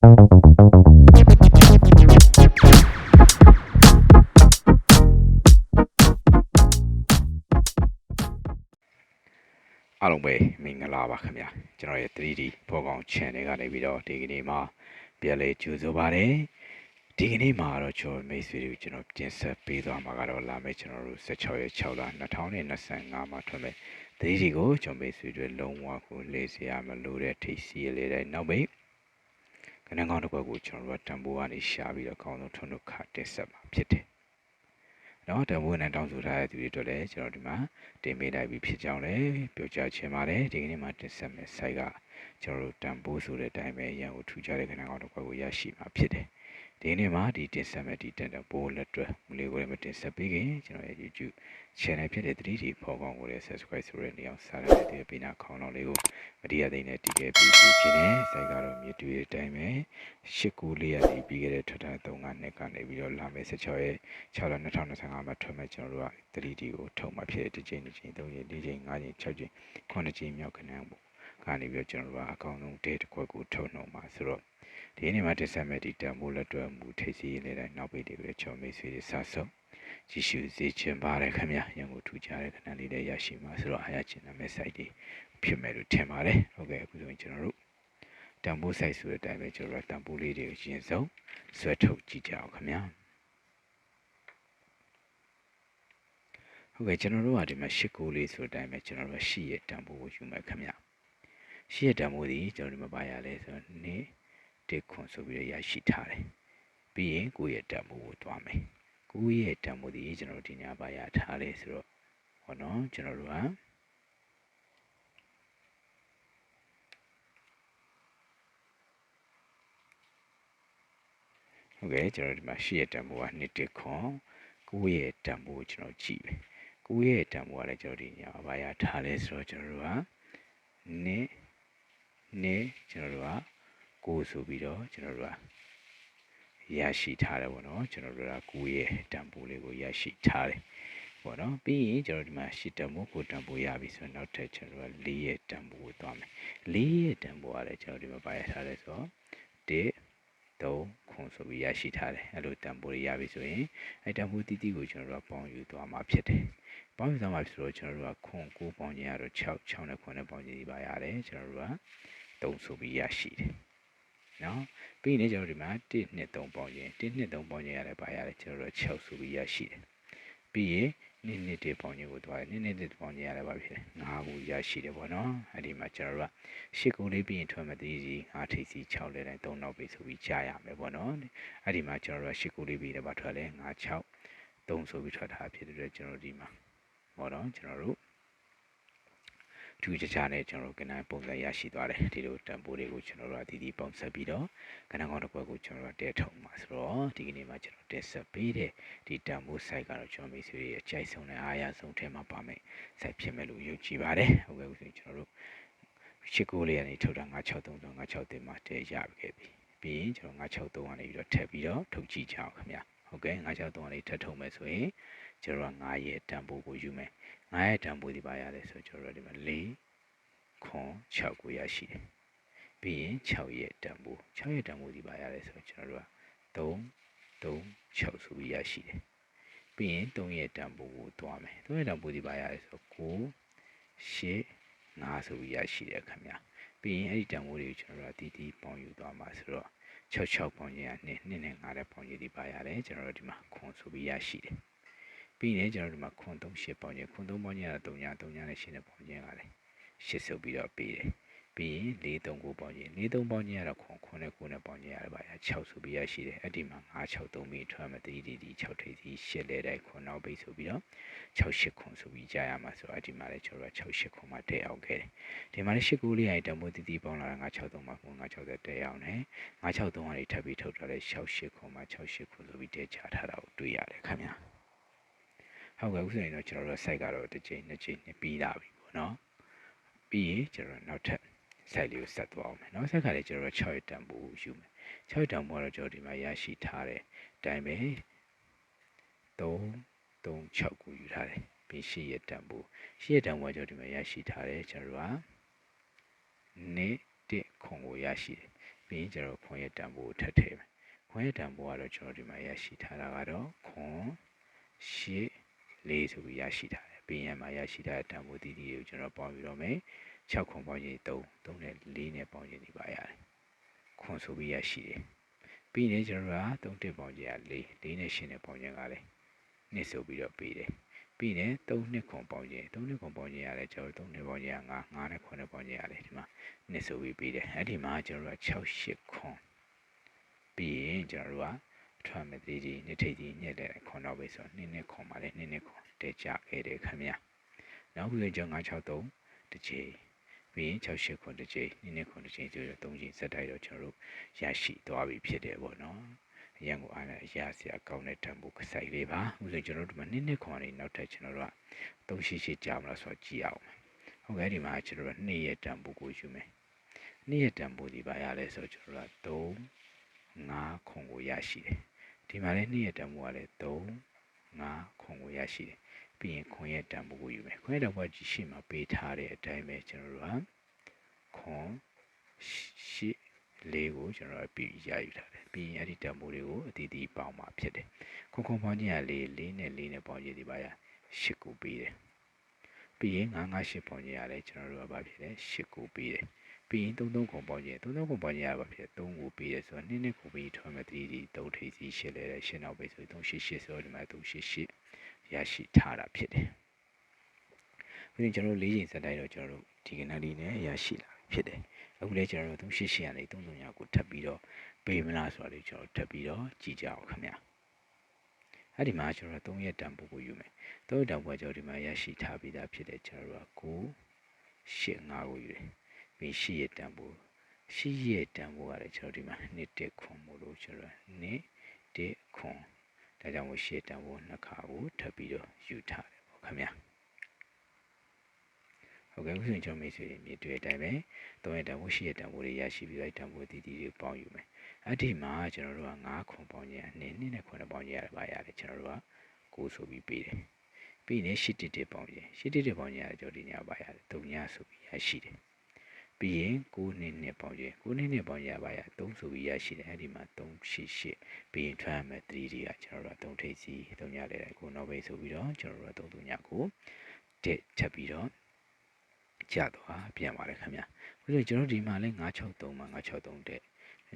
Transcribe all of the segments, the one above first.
အားလုံးပဲမင်္ဂလာပါခင်ဗျာကျွန်တော်ရဲ့ 3D ပေါ်ကောင် channel ကနေပြီးတော့ဒီကနေ့မှာပြန်လဲကြိုဆိုပါရစေဒီကနေ့မှာတော့ကျွန်တော်မိတ်ဆွေတွေကိုကျွန်တော်တင်ဆက်ပေးသွားမှာကတော့လာမယ့်ကျွန်တော်တို့16ရက်6လ2025မှာထွက်မယ် 3D ကိုကျွန်တော်မိတ်ဆွေတွေလုံးဝကိုလေးစရာမလိုတဲ့ထိပ်စီရလေးတိုင်းနောက်ပိတ် ခဏကောင်းတစ်ခွက်ကိုကျွန်တော်တို့ကတန်ဖိုးကနေရှာပြီးတော့အကောင်းဆုံးထွန်းတို့ခတင်ဆက်မှာဖြစ်တယ်နော်တန်ဖိုးနဲ့တောင်းဆိုထားတဲ့သူတွေအတွက်လည်းကျွန်တော်ဒီမှာတင်ပေးလိုက်ပြီးဖြစ်ကြောင်းလည်းပြောကြားချင်ပါတယ်ဒီကနေ့မှာတင်ဆက်မယ့် site ကကျွန်တော်တို့တန်ဖိုးဆိုတဲ့အတိုင်းပဲရန်ကိုထူကြတဲ့ခဏကောင်းတစ်ခွက်ကိုရရှိမှာဖြစ်တယ် ဒီနေ့မှာဒီတင်ဆက်မယ့်ဒီတန်တပိုးလက်တွဲမလေးကိုလည်းမတင်ဆက်ပေးခင်ကျွန်တော်ရဲ့ YouTube channel ဖြစ်တဲ့ 3D ပေါ်ကောင်ကိုလည်း subscribe ဆိုတဲ့နေရာစားရတဲ့ပေးနာခေါင်းတော်လေးကိုမတိရသိနဲ့တီးခဲ့ပြီးပြီးခြင်းနဲ့ site ကတော့မြေတူရဲ့အတိုင်းပဲရှစ်ကူလေးရပြီးပြီးခဲ့တဲ့ထွက်ထား3ကနှစ်ကနေပြီးတော့လာမယ့်16ရဲ့6လ2025မှာထွက်မဲ့ကျွန်တော်တို့က 3D ကိုထုတ်မှဖြစ်တဲ့တစ်ချိန်တစ်ချိန်3ချိန်4ချိန်5ချိန်6ချိန်9ချိန်မြောက်ခဏန်းပေါ့ကနေပြီးတော့ကျွန်တော်တို့ကအကောင့်ဆုံး date တစ်ခွက်ကိုထုတ်နှုံမှာဆိုတော့ ဒီနေ့မှာတက်ဆက်မဲ့ဒီတန်ဖိုးလက်တွဲမှုထိပ်စီးရတဲ့နောက်ပိတ်တွေကိုချော်မိတ်ဆွေတွေစဆုံကြည့်ရှုစေချင်ပါတယ်ခင်ဗျာရန်ကုန်ထူကြတဲ့ခဏလေးတွေရရှိမှာဆိုတော့အားရချင်တဲ့ message တွေဖြစ်မဲ့လို့ထင်ပါတယ်ဟုတ်ကဲ့အခုဆိုရင်ကျွန်တော်တို့တန်ဖိုး site ဆိုတဲ့အတိုင်းပဲကျွန်တော်တို့တန်ဖိုးလေးတွေကိုရှင်းဆုံးဆွဲထုတ်ကြည့်ကြအောင်ခင်ဗျာဟုတ်ကဲ့ကျွန်တော်တို့ကဒီမှာရှစ်ကိုလေးဆိုတဲ့အတိုင်းပဲကျွန်တော်တို့ကရှစ်ရဲ့တန်ဖိုးကိုယူမယ်ခင်ဗျရှစ်ရဲ့တန်ဖိုးဒီကျွန်တော်ဒီမှာပါရလဲဆိုတော့နေ တစ်ခွန်ဆိုပြီးတော့ရရှိထားတယ်ပြီးရင်ကိုယ့်ရဲ့တန်ဖိုးကိုတွားမယ်ကိုယ့်ရဲ့တန်ဖိုးဒီကျွန်တော်တို့ဒီညပါရထားလဲဆိုတော့ဟောနော်ကျွန်တော်တို့ကဟုတ်ကဲ့ကျွန်တော်ဒီမှာရှစ်ရဲ့တန်ဖိုးကနှစ်တစ်ခွန်ကိုယ့်ရဲ့တန်ဖိုးကိုကျွန်တော်ကြည့်မယ်ကိုယ့်ရဲ့တန်ဖိုးကလည်းကျွန်တော်ဒီညာဘာရထားလဲဆိုတော့ကျွန်တော်တို့ကနစ်နစ်ကျွန်တော်တို့က ကိုဆိုပြီးတော့ကျွန်တော်တို့ကရရှိထားတယ်ပေါ့နော်ကျွန်တော်တို့ကကိုယ့်ရဲ့တန်ဖိုးလေးကိုရရှိထားတယ်ပေါ့နော်ပြီးရင်ကျွန်တော်ဒီမှာရှစ်တန်ဖိုးကိုတန်ဖိုးရပြီဆိုတော့နောက်ထပ်ကျွန်တော်တို့က၄ရဲ့တန်ဖိုးကိုသွားမယ်၄ရဲ့တန်ဖိုးကလည်းကျွန်တော်ဒီမှာဘာရထားလဲဆိုတော့1 3ခွန်ဆိုပြီးရရှိထားတယ်အဲ့လိုတန်ဖိုးရရပြီဆိုရင်အဲ့တန်ဖိုးတီးတီးကိုကျွန်တော်တို့ကပေါင်းယူသွားမှာဖြစ်တယ်ပေါင်းယူသွားမှာဆိုတော့ကျွန်တော်တို့ကခွန်9ပေါင်းခြင်းရတော့6 6နဲ့ခွန်နဲ့ပေါင်းခြင်းဒီပါရတယ်ကျွန်တော်တို့က3ဆိုပြီးရရှိတယ် နော်ပြီးရင်ကျွန်တော်ဒီမှာ1 2 3ပေါင်းခြင်း1 2 3ပေါင်းခြင်းရတယ်ပါရတယ်ကျွန်တော်တို့6ဆိုပြီးရရှိတယ်ပြီးရင်နည်းနည်းတည်းပေါင်းခြင်းကိုသွားတယ်နည်းနည်းတည်းပေါင်းခြင်းရတယ်ပါဖြစ်တယ်9ကိုရရှိတယ်ပေါ့နော်အဲ့ဒီမှာကျွန်တော်တို့က10ကိုလေးပြီးရင်ထွက်မယ်တည်စီ5ထိပ်စီ6လဲတိုင်း3နောက်ပြီဆိုပြီးကြားရမယ်ပေါ့နော်အဲ့ဒီမှာကျွန်တော်တို့က10ကိုလေးပြီးတော့ပါထွက်လဲ9 6 3ဆိုပြီးထွက်ထားဖြစ်တဲ့အတွက်ကျွန်တော်ဒီမှာပေါ့နော်ကျွန်တော်တို့ ထူးခြားခြားနဲ့ကျွန်တော်တို့ကဏ္ဍပုံစံရရှိသွားတယ်ဒီလိုတန်ဖိုးတွေကိုကျွန်တော်တို့အသီးသီးပုံဆက်ပြီးတော့ကဏ္ဍကောင်းတစ်ခွက်ကိုကျွန်တော်တို့တဲထုံမှာဆိုတော့ဒီကနေ့မှာကျွန်တော်တက်ဆက်ပေးတဲ့ဒီတန်ဖိုး site ကတော့ကျွန်တော်မိတ်ဆွေရဲ့အကြိုက်ဆုံးနဲ့အားရဆုံးထဲမှာပါမယ် site ဖြစ်မယ်လို့ယုံကြည်ပါတယ်ဟုတ်ကဲ့ဦးဆိုကျွန်တော်တို့ရှစ်ကိုလေးကနေထုတ်တာ963 963မှာတဲရခဲ့ပြီပြီးရင်ကျွန်တော်963ကနေပြီးတော့ထပ်ပြီးတော့ထုတ်ကြည့်ကြအောင်ခင်ဗျာဟုတ်ကဲ့963ကနေထပ်ထုတ်မယ်ဆိုရင်ကျွန်တော်က9ရဲ့တန်ဖိုးကိုယူမယ် 9ရဲ့တန်ဖိုးဒီပါရတယ်ဆိုကျွန်တော်တို့ဒီမှာ4ခွန်6ကိုရရှိတယ်ပြီးရင်6ရဲ့တန်ဖိုး6ရဲ့တန်ဖိုးဒီပါရတယ်ဆိုကျွန်တော်တို့က3 3 6ဆိုပြီးရရှိတယ်ပြီးရင်3ရဲ့တန်ဖိုးကိုတွားမယ်3ရဲ့တန်ဖိုးဒီပါရတယ်ဆို9 8 5ဆိုပြီးရရှိတယ်ခင်ဗျာပြီးရင်အဲ့ဒီတန်ဖိုးတွေကိုကျွန်တော်တို့အတီးတီးပေါင်းယူသွားမှာဆိုတော့66ပေါင်းခြင်းက2 2နဲ့5တဲ့ပေါင်းခြင်းဒီပါရတယ်ကျွန်တော်တို့ဒီမှာခွန်ဆိုပြီးရရှိတယ် ပြီးရင်ကျွန်တော်တို့ဒီမှာခွန်3 8ပေါင်းခြင်းခွန်3ပေါင်းခြင်းက3ညာ3ညာနဲ့8နဲ့ပေါင်းခြင်းကလည်း8ဆိုပြီးတော့ပြီးတယ်ပြီးရင်4 3 9ပေါင်းခြင်း4 3ပေါင်းခြင်းကတော့ခွန်ခွန်နဲ့9နဲ့ပေါင်းခြင်းရတယ်ပါ6ဆိုပြီးရရှိတယ်အဲ့ဒီမှာ5 6 3ပြီးထွက်မယ်3 D 6ထိပ်စီ8လဲတိုင်းခွန်နောက်ပိတ်ဆိုပြီးတော့6 8ခွန်ဆိုပြီးကြာရမှာဆိုတော့အဲ့ဒီမှာလည်းကျွန်တော်က6 8ခွန်မှာတက်အောင်ခဲ့တယ်ဒီမှာလည်း8 9လေးရိုက်တမိုးတီတီပေါင်းလာတာ9 6 3မှာခွန်9 6တဲ့တက်အောင်တယ်9 6 3ကနေထပ်ပြီးထုတ်ထားတဲ့6 8ခွန်မှာ6 8ခွန်ဆိုပြီးတက်ချထားတာကိုတွေ့ရတယ်ခင်ဗျာ ဟုတ်ကဲ့ဥစဉ်တော့ကျွန်တော်တို့ site ကတော့တစ်ချိန်နှစ်ချိန်နှစ်ပြီးလာပြီပေါ့နော်ပြီးရင်ကျွန်တော်နောက်ထပ် site လေးကိုဆက်သွားအောင်မယ်နောက် site ကလည်းကျွန်တော်6ရက်တန်ဖိုးယူမယ်6ရက်တန်ဖိုးကတော့ကျွန်တော်ဒီမှာရရှိထားတဲ့အတိုင်းပဲ3 3 6ကိုယူထားတယ်ပြီး8ရက်တန်ဖိုး8ရက်တန်ဖိုးကကျွန်တော်ဒီမှာရရှိထားတယ်ကျွန်တော်တို့ကနေ့တစ်ခွန်ကိုရရှိတယ်ပြီးရင်ကျွန်တော်ခွန်ရဲ့တန်ဖိုးကိုထပ်ထည့်မယ်ခွန်ရဲ့တန်ဖိုးကတော့ကျွန်တော်ဒီမှာရရှိထားတာကတော့ခွန်ရှစ် လေးဆိုပြီးရရှိထားတယ်ပြီးရင်မှာရရှိထားတဲ့တန်ဖိုးတည်တည်ကိုကျွန်တော်ပေါင်းပြီးတော့မယ်6ခွန်ပေါင်းခြင်း3 3နဲ့4နဲ့ပေါင်းခြင်းဒီပါရတယ်ခွန်ဆိုပြီးရရှိတယ်ပြီးရင်ကျွန်တော်က3တစ်ပေါင်းခြင်းက4 4နဲ့8နဲ့ပေါင်းခြင်းကလည်းနှစ်ဆိုပြီးတော့ပြီးတယ်ပြီးရင်3နှစ်ခွန်ပေါင်းခြင်း3နှစ်ခွန်ပေါင်းခြင်းရတယ်ကျွန်တော်3နှစ်ပေါင်းခြင်းက9 9နဲ့9နဲ့ပေါင်းခြင်းရတယ်ဒီမှာနှစ်ဆိုပြီးပြီးတယ်အဲ့ဒီမှာကျွန်တော်တို့က6 8ခွန်ပြီးရင်ကျွန်တော်တို့က ထွက်မဲ့တည်ကြီးနှစ်ထိပ်ကြီးညက်တဲ့ခွန်တော့ပဲဆိုတော့နှစ်နှစ်ခွန်ပါလေနှစ်နှစ်ခွန်တဲကြခဲ့တယ်ခင်ဗျာနောက်ပြီးကျွန်တော်963တစ်ချိန်ပြီးရင်68ခွန်တစ်ချိန်နှစ်နှစ်ခွန်တစ်ချိန်ဆိုတော့3ချိန်ဆက်တိုက်တော့ကျွန်တော်တို့ရရှိသွားပြီဖြစ်တယ်ပေါ့နော်အရန်ကိုအားနဲ့အရာစရာကောင်းတဲ့တံပိုးကစိုက်လေးပါဥစဉ်ကျွန်တော်တို့ဒီမှာနှစ်နှစ်ခွန်လေးနောက်ထပ်ကျွန်တော်တို့က388ကြာမလားဆိုတော့ကြည့်အောင်ဟုတ်ကဲ့ဒီမှာကျွန်တော်တို့နှစ်ရက်တံပိုးကိုယူမယ်နှစ်ရက်တံပိုးဒီပါရလဲဆိုတော့ကျွန်တော်တို့က3 5ခွန်ကိုရရှိတယ် ဒီမှာလည်းနှစ်ရက်တံပိုးကလည်း3 5ခွန်ကိုရရှိတယ်ပြီးရင်ခွန်ရဲ့တံပိုးကိုယူမယ်ခွန်ရဲ့တံပိုးကြီးရှိမှပေးထားတဲ့အတိုင်းပဲကျွန်တော်တို့ကခွန်ရှိလေးကိုကျွန်တော်ပြီးရယူထားတယ်ပြီးရင်အဲ့ဒီတံပိုးတွေကိုအတီးတီးပေါင်းမှဖြစ်တယ်ခွန်ခွန်ပေါင်းခြင်းကလေးလေးနဲ့လေးနဲ့ပေါင်းခြင်းဒီပါရရှစ်ကိုပေးတယ်ပြီးရင်9 9 8ပေါင်းခြင်းရလဲကျွန်တော်တို့ကဘာဖြစ်လဲရှစ်ကိုပေးတယ် ပြီးရင်3 3ခုပေါင်းခြင်း3 3ခုပေါင်းခြင်းရပါဖြစ်3ကိုပေးတယ်ဆိုတော့2နှစ်ကိုပြီးထွန်းမဲ့3ဒီ3ထိပ်စီရှစ်လဲရှစ်နောက်ပေးဆို3 8 8ဆိုတော့ဒီမှာ3 8 8ရရှိထားတာဖြစ်တယ်ပြီးရင်ကျွန်တော်တို့၄ချိန်စက်တိုင်းတော့ကျွန်တော်တို့ဒီကနေ့လေးနဲ့ရရှိလာဖြစ်တယ်အခုလည်းကျွန်တော်တို့3 8 8ကနေ3 3ညကိုထပ်ပြီးတော့ပေးမလားဆိုတာလေးကျွန်တော်ထပ်ပြီးတော့ကြည့်ကြအောင်ခင်ဗျာအဲ့ဒီမှာကျွန်တော်3ရက်တန်ပို့ကိုယူမယ်3ရက်တန်ပို့ကျွန်တော်ဒီမှာရရှိထားပြီးသားဖြစ်တယ်ကျွန်တော်တို့က9 8 5ကိုယူတယ် ပြီး8ရက်တန်ပို့8ရက်တန်ပို့ကလည်းကျွန်တော်ဒီမှာ2တက်ခွန်မို့လို့ကျွန်တော်2တက်ခွန်ဒါကြောင့်မို့8တန်ပို့နှစ်ခါကိုထပ်ပြီးတော့ယူထားတယ်ပေါ့ခင်ဗျာဟုတ်ကဲ့ခုဆိုရင်ကျွန်တော်မိတ်ဆွေတွေမြေတွေ့အတိုင်းပဲ3ရက်တန်ဖိုး10ရက်တန်ဖိုးတွေရရှိပြီးတော့တန်ဖိုးတီတီတွေပေါင်းယူမယ်အဲ့ဒီမှာကျွန်တော်တို့က9ခွန်ပေါင်းခြင်းနဲ့2နဲ့9ပေါင်းခြင်းရတယ်ပါရတယ်ကျွန်တော်တို့က9ဆိုပြီးပေးတယ်ပြီးရင်10တစ်တစ်ပေါင်းခြင်း10တစ်တစ်ပေါင်းခြင်းရတယ်ကျွန်တော်ဒီညပါရတယ်3ညဆိုပြီးရရှိတယ် ပြီးရင်9နှစ်နဲ့ပေါင်းခြင်း9နှစ်နဲ့ပေါင်းခြင်းရပါရ3ဆိုပြီးရရှိတယ်အဲ့ဒီမှာ3 8 8ပြီးရင် try မယ်3တွေကကျွန်တော်တို့က3ထိပ်စီ3ညလဲကိုနောက်ပဲဆိုပြီးတော့ကျွန်တော်တို့က3 3ညကိုတက်ချက်ပြီးတော့ကျသွားပြန်ပါတယ်ခင်ဗျာ။ပြီးတော့ကျွန်တော်ဒီမှာလဲ963မှာ963တဲ့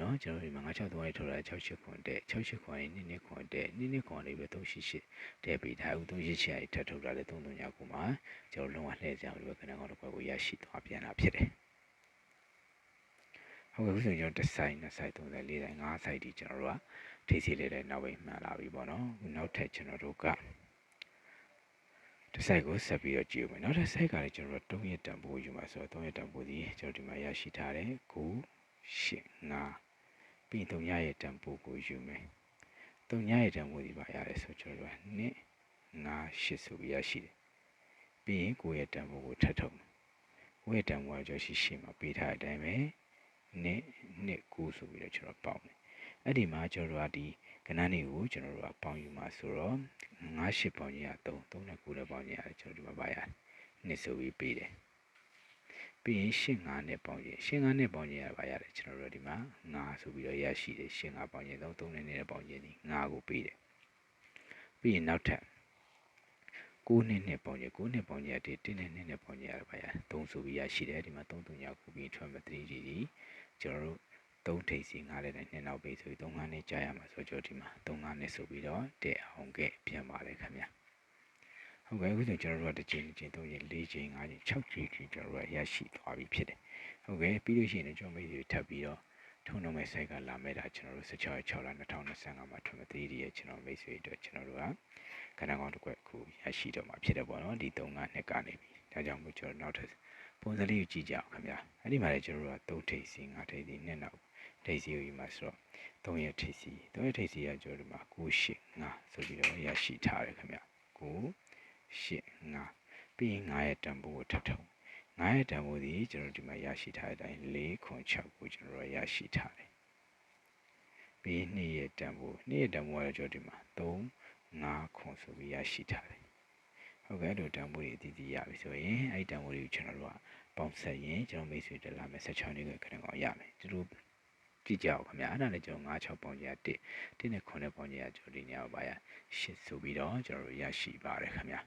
နော်ကျွန်တော်ဒီမှာ963လေးထုတ်တာ68ခွန်တဲ့68ခွန်လေးနည်းနည်းခွန်တဲ့နည်းနည်းခွန်လေးပဲ388တဲ့ပြီးထားဦး388အဲ့ထပ်ထုတ်တာလဲ339ခုမှာကျွန်တော်လုံးဝလှည့်ကြအောင်ဒီဘက်ကနန်းကောင်တစ်ခွက်ကိုရရှိသွားပြန်တာဖြစ်တယ်။ ဟုတ်ကဲ့ခုဆိုကျွန်တော်တစ်ဆိုင်နှစ်ဆိုင်သုံးဆိုင်လေးဆိုင်ငါးဆိုင်ဒီကျွန်တော်တို့ကထိစီလေးလည်းနောက်ပိုင်းမှန်လာပြီပေါ့နော်။နောက်ထပ်ကျွန်တော်တို့ကတစ်ဆိုင်ကိုဆက်ပြီးတော့ကြည့်ဦးမယ်နောက်တစ်ဆိုင်ကလည်းကျွန်တော်တို့3ရက်တန်ဖိုးယူမှာဆိုတော့3ရက်တန်ဖိုးဒီကျွန်တော်ဒီမှာရရှိထားတယ်9 8 5ပြီး3ရက်တန်ဖိုးကိုယူမယ်3ရက်တန်ဖိုးဒီပါရတယ်ဆိုကျွန်တော်တို့က2 5 8ဆိုပြီးရရှိတယ်ပြီးရင်9ရက်တန်ဖိုးကိုထပ်ထုတ်မယ်9ရက်တန်ဖိုးကကြောရှိရှိမှာပေးထားတဲ့အတိုင်းပဲ 2 2 9ဆိုပြီးတော့ကျွန်တော်ပေါက်မယ်အဲ့ဒီမှာကျွန်တော်တို့ကဒီကဏ္ဍတွေကိုကျွန်တော်တို့ကပေါင်းယူမှာဆိုတော့9 8ပေါင်းကြီးက3 3နဲ့9နဲ့ပေါင်းကြီးကကျွန်တော်ဒီမှာပါရတယ်နှစ်ဆိုပြီးပေးတယ်ပြီးရင်ရှင်း9နဲ့ပေါင်းကြီးရှင်း9နဲ့ပေါင်းကြီးရပါရတယ်ကျွန်တော်တို့ဒီမှာ9ဆိုပြီးတော့ရရှိတယ်ရှင်း9ပေါင်းကြီး3 3နဲ့နဲ့ပေါင်းကြီးဒီ9ကိုပေးတယ်ပြီးရင်နောက်ထပ် 9နှစ်နဲ့ပေါင်းကြီး9နှစ်ပေါင်းကြီးက1နဲ့2နဲ့ပေါင်းကြီးရပါရတယ်3ဆိုပြီးရရှိတယ်ဒီမှာ3 3ညကိုပြီးထွက်မဲ့3ကြီးဒီကျွန်တော်တို့3ထိပ်စီ9လည်းနဲ့နှစ်နောက်ပေးဆိုပြီး3 5နဲ့ကြာရမှာဆိုကြဒီမှာ3 5နဲ့ဆိုပြီးတော့တဲ့အောင်ကဲပြန်ပါလေခင်ဗျာဟုတ်ကဲ့အခုဆိုကျွန်တော်တို့ကတစ်ချိန်တစ်ချိန်3ချိန်4ချိန်5ချိန်6ချိန်ထိကျွန်တော်တို့ရရှိသွားပြီဖြစ်တယ်ဟုတ်ကဲ့ပြီးလို့ရှိရင်ကျွန်တော်မိတ်ဆွေထပ်ပြီးတော့ ထုံတော့မဲ့ဆိုင်ကလာမဲ့တာကျွန်တော်တို့16ရက်6လ2025မှာထွန်းမသေးရကျွန်တော်မိတ်ဆွေတို့ကျွန်တော်တို့ကကဏ္ဍကောင်တစ်ခွက်ခုရရှိတော့မှာဖြစ်တယ်ပေါ့နော်ဒီ3ကနှစ်ကနေပြီဒါကြောင့်မို့ကျွန်တော်နောက်ထပ်ပုံစံလေးကိုကြည့်ကြအောင်ခင်ဗျာအဲ့ဒီမှာလည်းကျွန်တော်တို့က3ထိပ်စီ5ထိပ်စီနှစ်နောက်ထိပ်စီကိုယူမှာဆိုတော့3ရက်ထိပ်စီ3ရက်ထိပ်စီကကျွန်တော်တို့မှာ9 8 5ဆိုပြီးတော့ရရှိထားတယ်ခင်ဗျ9 8 5ပြီးရင်9ရက်တန်ဖိုးကိုထပ်ထုံ 9ရက်တန်ဖိုးဒီကျွန်တော်ဒီမှာရရှိထားတဲ့အတိုင်း4ခွန်6ကိုကျွန်တော်ရရှိထားတယ်ပြီး2ရက်တန်ဖိုး2ရက်တန်ဖိုးကကျွန်တော်ဒီမှာ3 5ခွန်ဆိုပြီးရရှိထားတယ်ဟုတ်ကဲ့လို့တန်ဖိုးတွေအတီးတီးရပြီဆိုရင်အဲ့ဒီတန်ဖိုးတွေကိုကျွန်တော်တို့ကပေါင်းဆက်ရင်ကျွန်တော်မိတ်ဆွေတက်လာမယ်16နှစ်ကခဏကောင်ရမယ်သူတို့ကြည့်ကြအောင်ခင်ဗျာအဲ့ဒါလည်းကျွန်တော်9 6ပေါင်းကြီးက1 1နဲ့9ပေါင်းကြီးကကျွန်တော်ဒီနေရာပါရ8ဆိုပြီးတော့ကျွန်တော်တို့ရရှိပါတယ်ခင်ဗျာ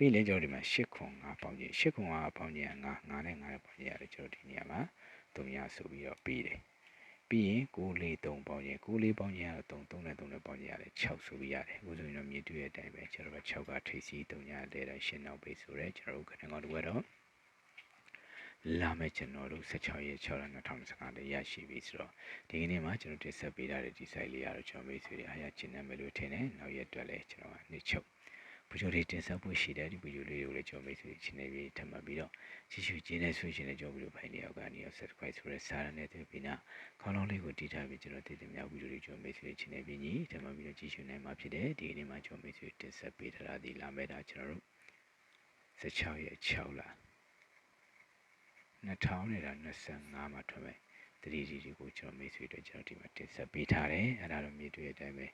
ပြီးရင်ကျွန်တော်ဒီမှာ8ခွန်5ပေါင်းကြီး8ခွန်5ပေါင်းကြီးက9 9နဲ့9နဲ့ပေါင်းကြီးရတယ်ကျွန်တော်ဒီနေရာမှာ300ဆိုပြီးတော့ပြီးတယ်ပြီးရင်6 4 3ပေါင်းကြီး6 4ပေါင်းကြီးကတော့3 3နဲ့3နဲ့ပေါင်းကြီးရတယ်6ဆိုပြီးရတယ်အခုဆိုရင်တော့မြေတူရဲ့အတိုင်းပဲကျွန်တော်က6ကထိပ်စီး300လဲတိုင်းရှင်းနောက်ပိတ်ဆိုရဲကျွန်တော်တို့ခဏကောင်တစ်ဝက်တော့လာမယ့်ကျွန်တော်တို့16ရက်6လ2025တည်းရရှိပြီဆိုတော့ဒီကနေ့မှာကျွန်တော်တင်ဆက်ပေးထားတဲ့ဒီ site လေးကတော့ကျွန်တော်မိတ်ဆွေတွေအားရကျင့်နေမယ်လို့ထင်တယ်နောက်ရက်အတွက်လည်းကျွန်တော်ကနေ့ချုပ် ပူဂျိုလေးတင်ဆက်ဖို့ရှိတယ်ဒီပူဂျိုလေးကိုလည်းကျွန်တော်မိတ်ဆွေချင်းနေပြီးထပ်မှတ်ပြီးတော့ကြည့်ရှုကျင်းနေဆွေးရှင်တဲ့ကျွန်တော်ဗီဒီယိုဖိုင်တွေအောက်ကနေရော subscribe ဆိုတဲ့စာရနဲ့တွေ့ပြီးနာခေါင်းလုံးလေးကိုတီးထားပြီးကျွန်တော်တည်တည်များဗီဒီယိုလေးကျွန်တော်မိတ်ဆွေချင်းနေပြီးညီထပ်မှတ်ပြီးတော့ကြည့်ရှုနိုင်မှာဖြစ်တယ်ဒီကနေ့မှာကျွန်တော်မိတ်ဆွေတင်ဆက်ပေးထားတာဒီလာမဲ့တာကျွန်တော်တို့16ရက်6လ2025မှာထွက်မယ် တတိတီတီကိုကျွန်တော်မိတ်ဆွေတို့ကျွန်တော်ဒီမှာတင်ဆက်ပေးထားတယ်အဲ့ဒါတော့မြေတွေ့တဲ့အတိုင်းပဲ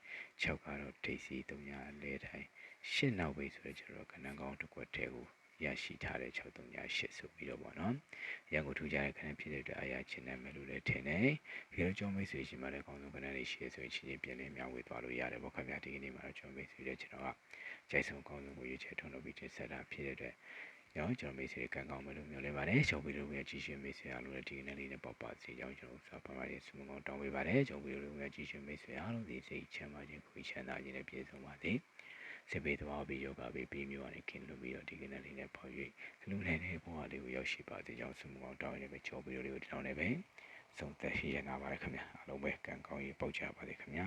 6ကတော့ဒိတ်စီ300လဲတိုင်းရှင်းနောက်ပဲဆိုတော့ကျွန်တော်ကဏ္ဍကောင်းတစ်ခွက်တည်းကိုရရှိထားတဲ့6308ဆိုပြီးတော့ပေါ့နော်ရန်ကုန်ထူကြတဲ့ခဏဖြစ်တဲ့အတွက်အားရချင်းနဲ့မယ်လို့လည်းထင်တယ်ဒီလိုကျွန်တော်မိတ်ဆွေရှိမှလည်းကောင်းဆုံးခဏလေးရှိရဆိုရင်ချင်းချင်းပြန်လည်မျှဝေသွားလို့ရတယ်ပေါ့ခင်ဗျာဒီကနေ့မှာတော့ကျွန်တော်မိတ်ဆွေတွေကျွန်တော်ကကြိုက်ဆုံးကောင်းဆုံးကိုရွေးချယ်ထုံးလုပ်ပြီးတင်ဆက်တာဖြစ်တဲ့အတွက် ရောကျွန်တော်မိတ်ဆွေကံကောင်းမယ်လို့မျှော်လင့်ပါတယ်ရှုံးပြီးလို့ရကြည့်ရှင်မိတ်ဆွေအားလုံးလည်းဒီကနေ့လေးနဲ့ပေါ့ပါစီကြောင်းကျွန်တော်စာပါပါရေးဆုမကောင်းတောင်းပေးပါတယ်ရှုံးပြီးလို့ရကြည့်ရှင်မိတ်ဆွေအားလုံးဒီစိတ်ချမ်းသာခြင်းကိုချမ်းသာခြင်းနဲ့ပြည့်စုံပါစေစေပေတော်ပြီးယောဂပြီးပြီးမျိုးကနေခင်းလို့ပြီးတော့ဒီကနေ့လေးနဲ့ပေါ့၍လူနေတဲ့ဘဝလေးကိုရောက်ရှိပါစေကြောင်းဆုမကောင်းတောင်းရပဲချောပြီးလို့ဒီတောင်းနေပဲဆုံးသက်ရှိရနာပါတယ်ခင်ဗျာအားလုံးပဲကံကောင်းရေးပေါက်ကြပါစေခင်ဗျာ